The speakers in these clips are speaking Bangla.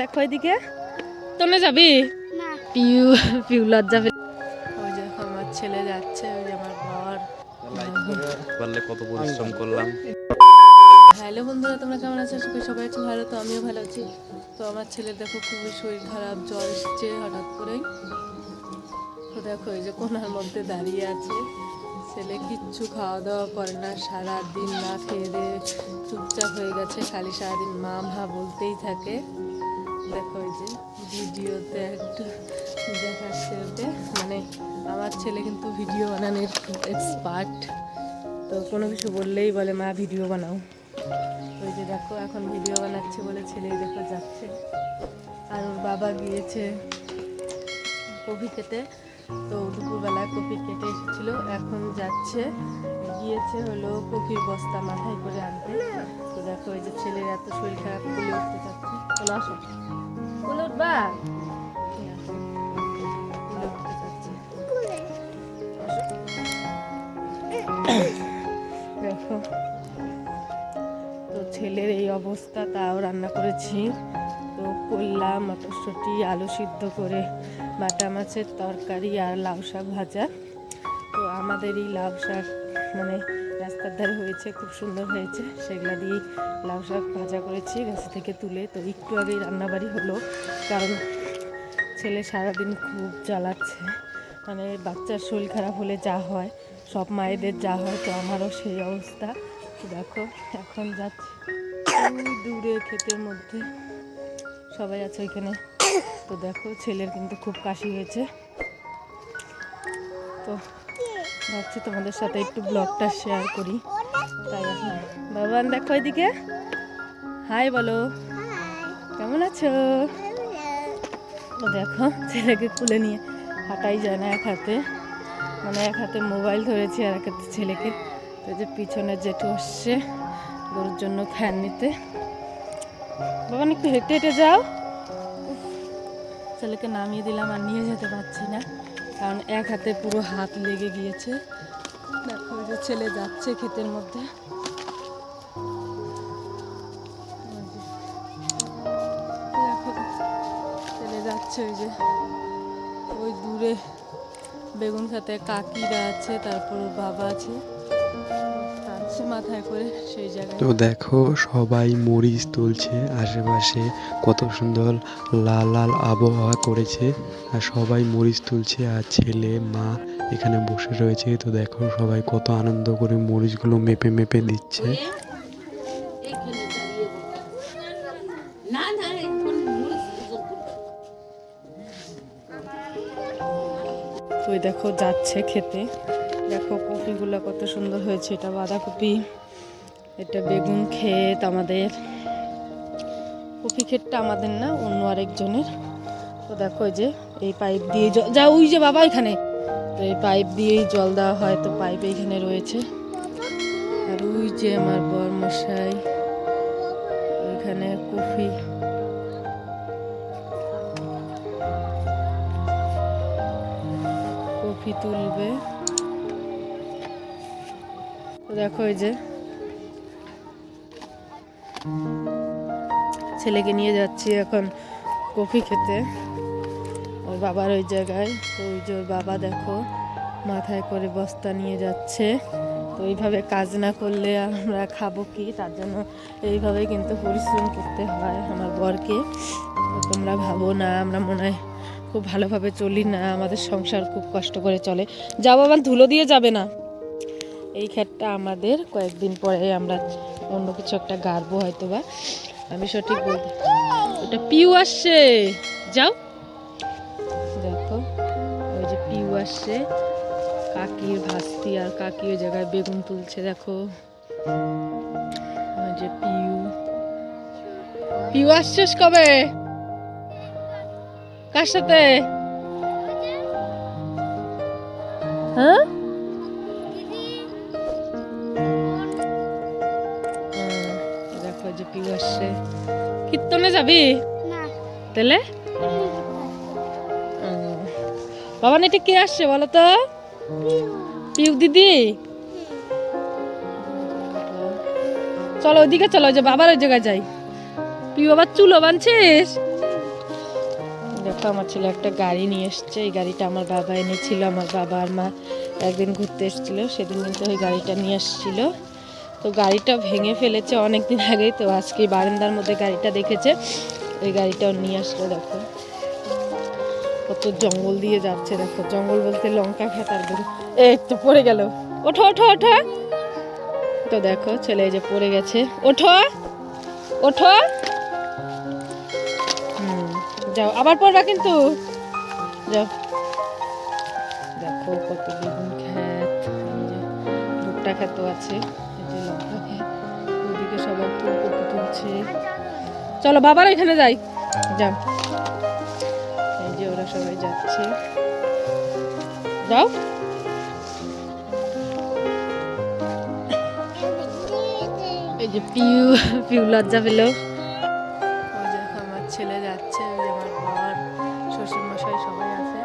দেখো এদিকে। তোমরা যাবি? পিউ পিউ লজ্জা ওই যে আমার ছেলে যাচ্ছে ওই যে আমার বর। পারলে কত পরিশ্রম করলাম। হ্যালো বন্ধুরা তোমরা কেমন আছো? সবাই আছো ভালো তো আমিও ভালো আছি। তো আমার ছেলে দেখো খুবই শরীর খারাপ জ্বর এসছে হঠাৎ করেই। তো দেখো এই যে কোনার মধ্যে দাঁড়িয়ে আছে। ছেলে কিচ্ছু খাওয়া দাওয়া করে না সারাদিন না খেয়ে দিয়ে চুপচাপ হয়ে গেছে খালি সারাদিন মা মা বলতেই থাকে। দেখো যে ভিডিওতে একটু দেখাচ্ছে মানে আমার ছেলে কিন্তু ভিডিও বানানোর এক্সপার্ট তো কোনো কিছু বললেই বলে, মা, ভিডিও বানাও। ওই যে দেখো, এখন ভিডিও বানাচ্ছে বলে ছেলেই দেখো যাচ্ছে। আর ওর বাবা গিয়েছে কফি খেতে। তো দুপুরবেলায় কপি কেটে এসেছিল, এখন যাচ্ছে। গিয়েছে হলো কপির বস্তা মাথায় করে আনতে। তো দেখো ওই যে ছেলের এত শরীর খারাপ কুলে উঠতে যাচ্ছে চলো আসো। যাচ্ছে দেখো। তো ছেলের এই অবস্থা, তাও রান্না করেছি। করলা মটরশুঁটি, আলু সিদ্ধ করে, বাটা মাছের তরকারি আর লাউ শাক ভাজা। তো আমাদের এই লাউ শাক মানে রাস্তার ধারে হয়েছে, খুব সুন্দর হয়েছে। সেগুলা দিয়ে লাউ শাক ভাজা করেছি, গাছ থেকে তুলে। তো একটু আগেই রান্নাবাড়ি হলো, কারণ ছেলে সারাদিন খুব জ্বালাচ্ছে। মানে বাচ্চার শরীর খারাপ হলে যা হয়, সব মায়েদের যা হয়, তো আমারও সেই অবস্থা। দেখো, এখন যাচ্ছে দূরে ক্ষেতের মধ্যে। সবাই আছে ওইখানে। তো দেখো, ছেলের কিন্তু খুব কাশি হয়েছে। তো ভাবছি তোমাদের সাথে একটু ব্লগটা শেয়ার করি। তাই বাবান দেখো এদিকে। হাই বলো। কেমন আছো? ও দেখো, ছেলেকে তুলে নিয়ে হাঁটাই যায় না এক হাতে। মানে এক হাতে মোবাইল ধরেছি আর এক হাতে ছেলেকে। তো যে পিছনে জেঠু আসছে গরুর জন্য ফ্যান নিতে। বাবা, একটু হেঁটে হেঁটে যাও। ছেলেকে নামিয়ে দিলাম আর নিয়ে যেতে পারছি না, কারণ এক হাতে পুরো হাত লেগে গিয়েছে। দেখো যে ছেলে যাচ্ছে ক্ষেতের মধ্যে। ছেলে যাচ্ছে ওই যে, ওই দূরে বেগুন খাতে কাকিরা আছে তারপর বাবা আছে। মাথায় করে সেই জায়গায়। তো দেখো সবাই মরিচ তুলছে আশেপাশে কত সুন্দর লাল লাল আবহাওয়া করেছে। আর সবাই মরিচ তুলছে আর ছেলে মা এখানে বসে রয়েছে। তো দেখো সবাই কত আনন্দ করে মরিচগুলো মেপে মেপে দিচ্ছে। তো দেখো যাচ্ছে খেতে। দেখো কপিগুলো কত সুন্দর হয়েছে, এটা বাঁধাকপি, এটা বেগুন ক্ষেত আমাদের। কপি ক্ষেতটা আমাদের না, অন্য আরেকজনের। তো দেখো যে, এই পাইপ দিয়ে যা, ওই যে বাবা এখানে তো এই পাইপ দিয়েই জল দেওয়া হয়, তো পাইপ এইখানে রয়েছে। আর ওই যে আমার বর মশাই ওইখানে কফি কফি তুলবে। দেখো এই যে। ছেলেকে নিয়ে যাচ্ছি এখন কফি খেতে। ওর বাবার ওই জায়গায়। তো ওই যে ওর বাবা দেখো, মাথায় করে বস্তা নিয়ে যাচ্ছে। তো এইভাবে কাজ না করলে আমরা খাব কি? তার জন্য এইভাবে কিন্তু পরিশ্রম করতে হয় আমার বরকে। তোমরা ভাবো না, আমরা মনে হয় খুব ভালোভাবে চলি না। আমাদের সংসার খুব কষ্ট করে চলে। যাও আবার ধুলো দিয়ে যাবে না। এই ক্ষেতটা আমাদের কয়েকদিন পরে আমরা অন্য কিছু একটা গাড়বো হয়তো বা আমি সঠিক বলতে ওটা পিউ আসছে। যাও। দেখো, ওই যে পিউ আসছে। কাকির ভাস্তি আর কাকি ওই জায়গায় বেগুন তুলছে, দেখো। ওই যে পিউ। পিউ আসছিস কবে? কার সাথে? হ্যাঁ? দেখো যে পিউ আসছে। কীর্তনে যাবি? তাহলে? বাবা এটা কে আসছে বলো তো? পিউ দিদি? চলো ওইদিকে চলো যে বাবার ওই জায়গায় যাই। পিউ আবার চুলো বানছিস দেখো আমার ছেলে একটা গাড়ি নিয়ে এসছে। এই গাড়িটা আমার বাবা এনেছিল আমার বাবা আর মা একদিন ঘুরতে এসেছিল। সেদিন কিন্তু ওই গাড়িটা নিয়ে এসেছিল। তো গাড়িটা ভেঙে ফেলেছে অনেক দিন আগেই, তো আজকে বারান্দার মধ্যে গাড়িটা দেখেছে। ওই গাড়িটাও নিয়ে আসলো, দেখো। কত জঙ্গল দিয়ে যাচ্ছে, দেখো। জঙ্গল বলতে লঙ্কা খেতার বেরো এই তো পড়ে গেল। ওঠো ওঠো ওঠো। তো দেখো, ছেলে যে পড়ে গেছে। ওঠো ওঠো। যাও। আবার পড়বা কিন্তু। যাও। দেখো কত বেগুন যে ভুট্টা ক্ষেতও আছে। চলো বাবার এখানে যাই। যাও। এই যে ওরা সবাই যাচ্ছে। যাও। এই যে পিউ পিউ লজ্জা পেল। আমার ছেলে যাচ্ছে আমার বাবার শ্বশুর মশাই সবাই আছে।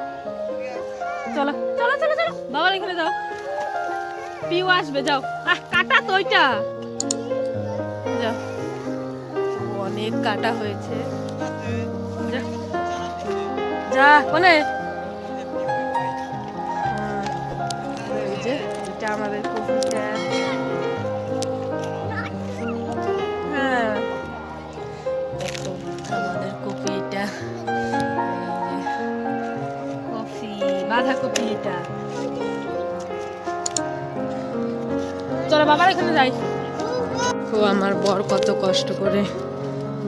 চলো চলো চলো চলো। বাবার এখানে যাও। পিউ আসবে, যাও। আহ, কাটা তো ওইটা। অনেক কাটা হয়েছে। যা। কোনে? হ্যাঁ, যে এটা আমাদের হ্যাঁ। দেখো আমাদের কপি এটা। কফি বাঁধাকপি এটা। চলো বাবার এখানে যাই। ও আমার বর কত কষ্ট করে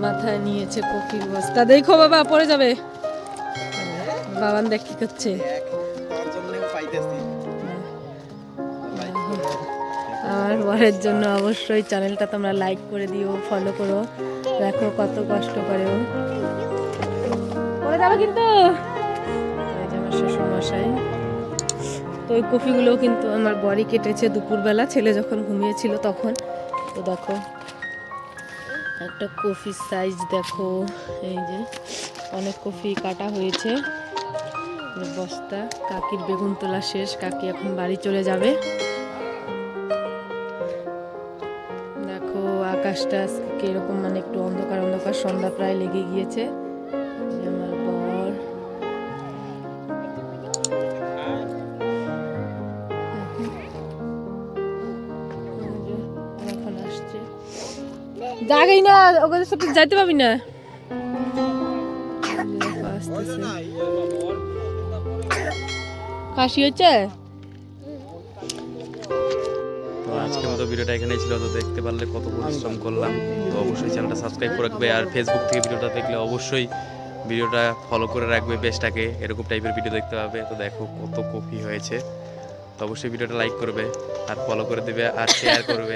মাথায় নিয়েছে কফির বস্তা। দেখো বাবা, পড়ে যাবে। বাবান দেখ কি করছে। আমার বরের জন্য অবশ্যই চ্যানেলটা তোমরা লাইক করে দিও ফলো করো। দেখো কত কষ্ট করে ও। পড়ে যাবে কিন্তু। আমার শ্বশুর মশাই তো ওই কফিগুলো কিন্তু আমার বড়ি কেটেছে দুপুরবেলা। ছেলে যখন ঘুমিয়েছিল তখন। তো দেখো, একটা কফির সাইজ দেখো, এই যে অনেক কফি কাটা হয়েছে। বস্তা, কাকির বেগুন তোলা শেষ, কাকি এখন বাড়ি চলে যাবে। দেখো, আকাশটা কীরকম মানে একটু অন্ধকার অন্ধকার, সন্ধ্যা প্রায় লেগে গিয়েছে। জাগাই না ওদের সাথে যাইতে পাবি না। কাশি হচ্ছে? তো আজকের মতো ভিডিওটা এখানেই ছিল তো দেখতে পারলে কত পরিশ্রম করলাম। তো অবশ্যই চ্যানেলটা সাবস্ক্রাইব করে রাখবে আর ফেসবুক থেকে ভিডিওটা দেখলে অবশ্যই ভিডিওটা ফলো করে রাখবে পেজটাকে এরকম টাইপের ভিডিও দেখতে পাবে। তো দেখো কত কপি হয়েছে। তো অবশ্যই ভিডিওটা লাইক করবে আর ফলো করে দেবে আর শেয়ার করবে।